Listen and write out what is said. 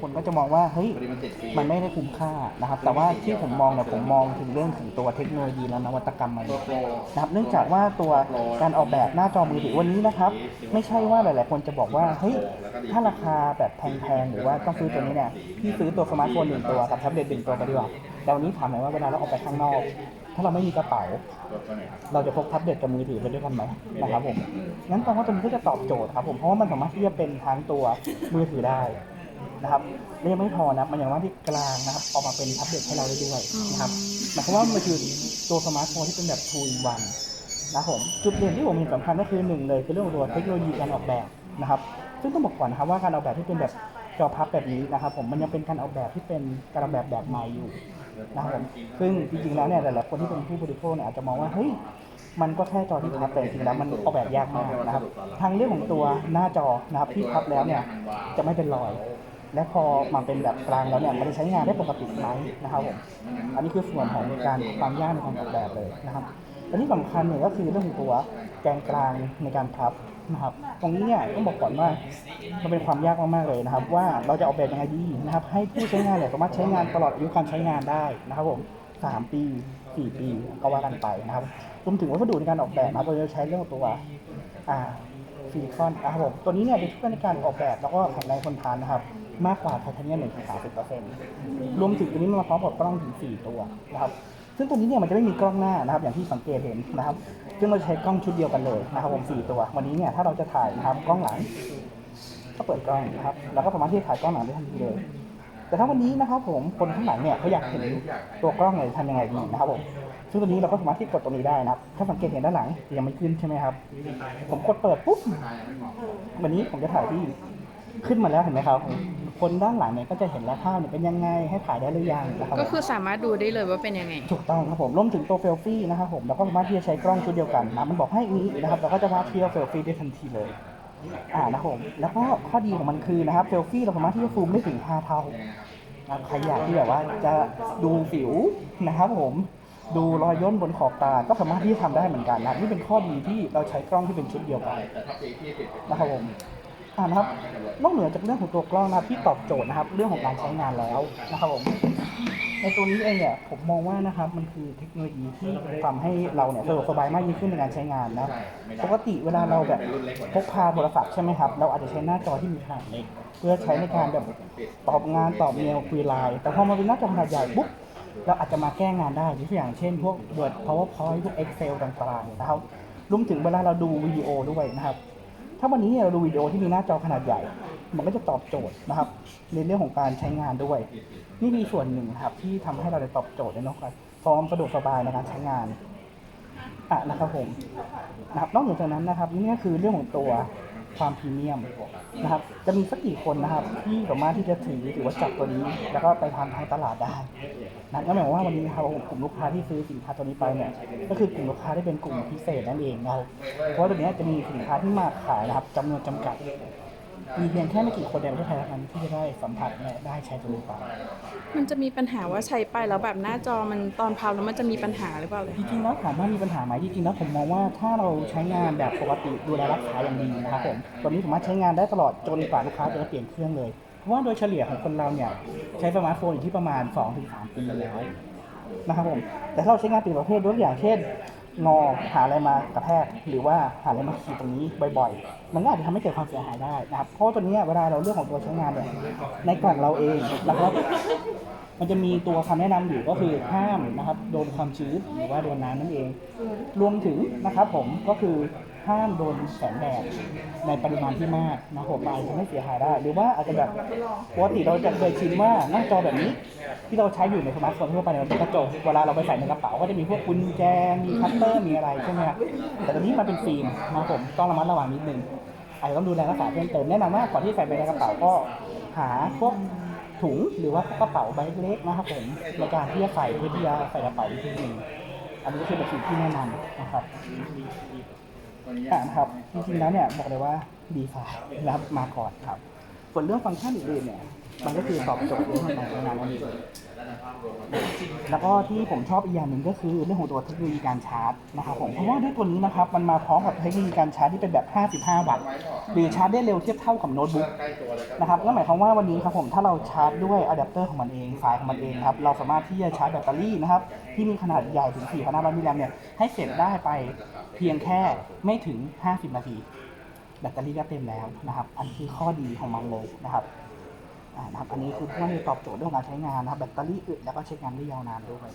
คนก็จะมองว่าเฮ้ยมันไม่ได้คุ้มค่านะครับ แต่ว่าที่ผมมองเนี่ยผมมองถึงเรื่องถึงตัวเทคโนโลยีและนวัตกรรมมันนะครับ เนื่องจากว่าตัวการออกแบบหน้าจอมือถือวันนี้นะครับ ไม่ใช่ว่าหลาย ๆ คนจะบอกว่าเฮ้ยถ้าราคาแบบแพง ๆ หรือว่าต้องซื้อตัวนี้เนี่ยพี่ซื้อตัวสมาร์ทโฟนหนึ่งตัวกับแท็บเล็ตหนึ่งตัวไปดีกว่าแต่วันนี้ถามหน่อยว่าเวลาเราออกไปข้างนอก ถ้าเราไม่มีกระเป๋า เราจะพกแท็บเล็ตกับมือถือไปด้วยกันไหมนะครับผมงั้นแปลว่าตัวนี้ก็จะตอบโจทย์ครับผมเพราะว่ามันสามารถที่จะเป็นทั้งตัวมือถือได้ นะครับและยังไม่พอนะมันยังว่าที่กลางนะครับออกมาเป็นแท็บเล็ตให้เราได้ด้วยนะครับหมายความว่ามันคือตัวสมาร์ทโฟนที่เป็นแบบ two in one นะครับผมจุดเด่นที่ผมเห็นสำคัญก็คือหนึ่งเลยคือเรื่องของตัวเทคโนโลยีการออกแบบนะครับ ซึ่งต้องบอกก่อนนะครับว่าการออกแบบที่เป็นแบบจอพับแบบนี้นะครับผมมันยังเป็นการออกแบบที่เป็นการออกแบบแบบใหม่อยู่นะครับผมซึ่งจริงๆแล้วเนี่ยหลายๆคนที่เป็นผู้บริโภคเนี่ยอาจจะมองว่าเฮ้ยมันก็แค่จอที่พับแต่จริงๆแล้วมันออกแบบยากมากนะครับทางเรื่องของตัวหน้าจอนะครับที่พับแล้วเนี่ยจะไม่เป็นรอย และพอมาเป็นแบบกลางแล้วเนี่ยมันจะใช้งานได้ปกติไหมนะครับผมอันนี้คือส่วนของการความยากในการออกแบบเลยนะครับอันที่สำคัญเนี่ยก็คือเรื่องของตัวแกนกลางในการพับนะครับตรงนี้เนี่ยต้องบอกก่อนว่ามันเป็นความยากมากๆเลยนะครับ ว่าเราจะออกแบบยังไงดีนะครับ ให้ผู้ใช้งานเนี่ยสามารถใช้งานตลอดอายุการใช้งานได้นะครับผมสามปีสี่ปีก็ว่ากันไปนะครับรวมถึงวัสดุในการออกแบบนะเราจะใช้เรื่องตัวอ่าซิลิคอนนะครับผมตัวนี้เนี่ยจะช่วยในการออกแบบแล้วก็แข็งแรงทนทานนะครับ มากกว่าไทเทเนียมหนึ่งถึงสามสิบเปอร์เซ็นต์รวมถึงตัวนี้มันมาพร้อมกับกล้องถึงสี่ตัวนะครับซึ่งตัวนี้เนี่ยมันจะไม่มีกล้องหน้านะครับ อย่างที่สังเกตเห็นนะครับ ซึ่งเราใช้กล้องชุดเดียวกันเลยนะครับผมสี่ตัว วันนี้เนี่ยถ้าเราจะถ่ายนะครับกล้องหลังก็เปิดกล้องนะครับ แล้วก็สามารถที่จะถ่ายกล้องหลังได้ทันทีเลยแต่ถ้าวันนี้นะครับผมคนข้างหลังเนี่ยเขาอยากเห็นตัวกล้องเลยทำยังไงดีนะครับผมซึ่งตัวนี้เราก็สามารถที่กดตรงนี้ได้นะครับ ถ้าสังเกตเห็นด้านหลังยังไม่ขึ้นใช่ไหมครับ ผมกดเปิดปุ๊บวันนี้ผมจะถ่ายที่ขึ้นมาแล้วเห็นไหมครับ คนด้านหลังเนี่ยก็จะเห็นแล้วภาพเนี่ยเป็นยังไงให้ถ่ายได้หรือยังนะครับผมก็คือสามารถดูได้เลยว่าเป็นยังไง ถูกต้องครับผมรวมถึงตัวเซลฟี่นะครับผมเราก็สามารถที่จะใช้กล้องชุดเดียวกันนะมันบอกให้นี้นะครับเราก็จะวาดเที่ยวเซลฟี่ได้ทันทีเลยอ่านะครับผมแล้วก็ข้อดีของมันคือนะครับเซลฟี่เราสามารถที่จะซูมได้ถึง5เท่านะครับใครอยากที่แบบว่าจะดูผิวนะครับผมดูรอยย่นบนขอบตา ก็สามารถที่จะทำได้เหมือนกันนะนี่เป็นข้อดีที่เราใช้กล้องที่เป็นชุดเดียวกันแต่ถ้าปีที่ติดนะครับผม อ่านะครับนอกเหนือจากเรื่องของตัวกล้องนะครับที่ตอบโจทย์นะครับ เรื่องของการใช้งานแล้วนะครับผมในตัวนี้เองเนี่ยผมมองว่านะครับมันคือเทคโนโลยีที่ทำให้เราเนี่ยสะดวกสบายมากยิ่งขึ้นในการใช้งานนะปกติเวลาเราแบบพกพาโทรศัพท์ใช่ไหมครับเราอาจจะใช้หน้าจอที่มีขนาดเล็กเพื่อใช้ในการแบบตอบงานตอบเมลคุยไลน์แต่พอมาเป็นหน้าจอขนาดใหญ่ปุ๊บเราอาจจะมาแก้งานได้ยกตัวอย่างเช่นพวก Word PowerPoint พวก Excel ต่างๆนะครับรวมถึงเวลาเราดูวิดีโอด้วยนะครับ ถ้าวันนี้เนี่ยเราดูวิดีโอที่มีหน้าจอขนาดใหญ่ มันก็จะตอบโจทย์นะครับ ในเรื่องของการใช้งานด้วย นี่มีส่วนหนึ่งครับที่ทำให้เราได้ตอบโจทย์ในเรื่องของความสะดวกสบายในการใช้งานอะนะครับผมนะครับนอกจากนั้นนะครับ นี่ก็คือเรื่องของตัวความพรีเมียมนะครับ จะมีสักกี่คนนะครับ ที่สามารถที่จะถือหรือว่าจับตัวนี้ แล้วก็ไปทำทางตลาดได้ นะก็หมายความว่าวันนี้นะครับผมกลุ่มลูกค้าที่ซื้อสินค้าตัวนี้ไปเนี่ยก็คือกลุ่มลูกค้าที่เป็นกลุ่มพิเศษนั่นเองนะครับเพราะว่าตัวนี้จะมีสินค้าที่มาขายนะครับจำนวนจำกัด มีเพียงแค่ไม่กี่คนในประเทศไทยเท่านั้นที่จะได้สัมผัสและได้ใช้ตัวนี้ไปมันจะมีปัญหาว่าใช้ไปแล้วแบบหน้าจอมันตอนพับแล้วมันจะมีปัญหาหรือเปล่าเลยจริงๆแล้วถามว่ามีปัญหาไหมจริงๆแล้วผมมองว่าถ้าเราใช้งานแบบปกติดูแลรักษาอย่างดีนะครับผมตัวนี้สามารถใช้งานได้ตลอดจนกว่าลูกค้าจะเปลี่ยนเครื่องเลย เพราะว่าโดยเฉลี่ยของคนเราเนี่ยใช้สมาร์ทโฟนอยู่ที่ประมาณ 2-3 ปีแล้วนะครับผมแต่ถ้าเราใช้งานเป็นประเภทยกอย่างเช่นงอหาอะไรมากระแทกหรือว่าหาอะไรมาขีดตรงนี้บ่อยๆ มันก็อาจจะทำให้เกิดความเสียหายได้นะครับ เพราะตัวนี้เวลาเราเรื่องของตัวใช้งานเนี่ยในกล่องเราเองนะครับมันจะมีตัวคำแนะนำอยู่ก็คือห้ามนะครับ โดนความชื้นหรือว่าโดนน้ำนั่นเอง รวมถึงนะครับผมก็คือ ห้ามโดนแสงแดดในปริมาณที่มากนะครับผมอาจจะทำให้เสียหายได้ หรือว่าอาจจะแบบปกติเราจะเคยชินว่าหน้าจอแบบนี้ ที่เราใช้อยู่ในสมาร์ทโฟนทั่วไปเนี่ยมันเป็นกระจกเวลาเราไปใส่ในกระเป๋าก็จะมีพวกกุญแจมีคัตเตอร์มีอะไรใช่ไหมครับแต่ตอนนี้มันเป็นฟิล์มนะผมต้องระมัดระวังนิดนึงอาจจะต้องดูแลรักษาเพิ่มเติมแนะนำว่าก่อนที่ใส่ไปในกระเป๋าก็หาพวกถุงหรือว่ากกระเป๋าใบเล็กนะครับผมในการที่จะใส่เพื่อที่จะใส่กระเป๋าอีกทีหนึ่งอันนี้ก็คือเป็นสิ่งที่แนะนำนะครับ อ่านะครับจริงๆแล้วเนี่ยบอกเลยว่าดีไซน์นะครับมาก่อนครับ ส่วนเรื่องฟังก์ชันอื่นๆเนี่ยมันก็คือตอบโจทย์เรื่องของงานนั่นเองแล้วก็ที่ผมชอบอีกอย่างหนึ่งก็คือเรื่องของตัวเทคโนโลยีการชาร์จนะครับผมเพราะว่าด้วยตัวนี้นะครับมันมาพร้อมกับเทคโนโลยีการชาร์จที่เป็นแบบ 55 วัตต์หรือชาร์จได้เร็วเทียบเท่ากับโน้ตบุ๊กนะครับนั่นหมายความว่าวันนี้ครับผมถ้าเราชาร์จด้วยอะแดปเตอร์ของมันเองสายของมันเองครับเราสามารถที่จะชาร์จแบตเตอรี่นะครับที่มีขนาดใหญ่ถึง4,500มิลลิแอมเนี่ยให้เสร็จได้ไปเพียงแค่ไม่ถึง 50 นาที แบตเตอรี่ก็เต็มแล้วนะครับ อันนี้คือข้อดีของมันเลยนะครับอ่านะครับ อันนี้คือเพื่อให้ตอบโจทย์เรื่องการใช้งานนะครับ แบตเตอรี่อึดแล้วก็ใช้งานได้ยาวนานด้วย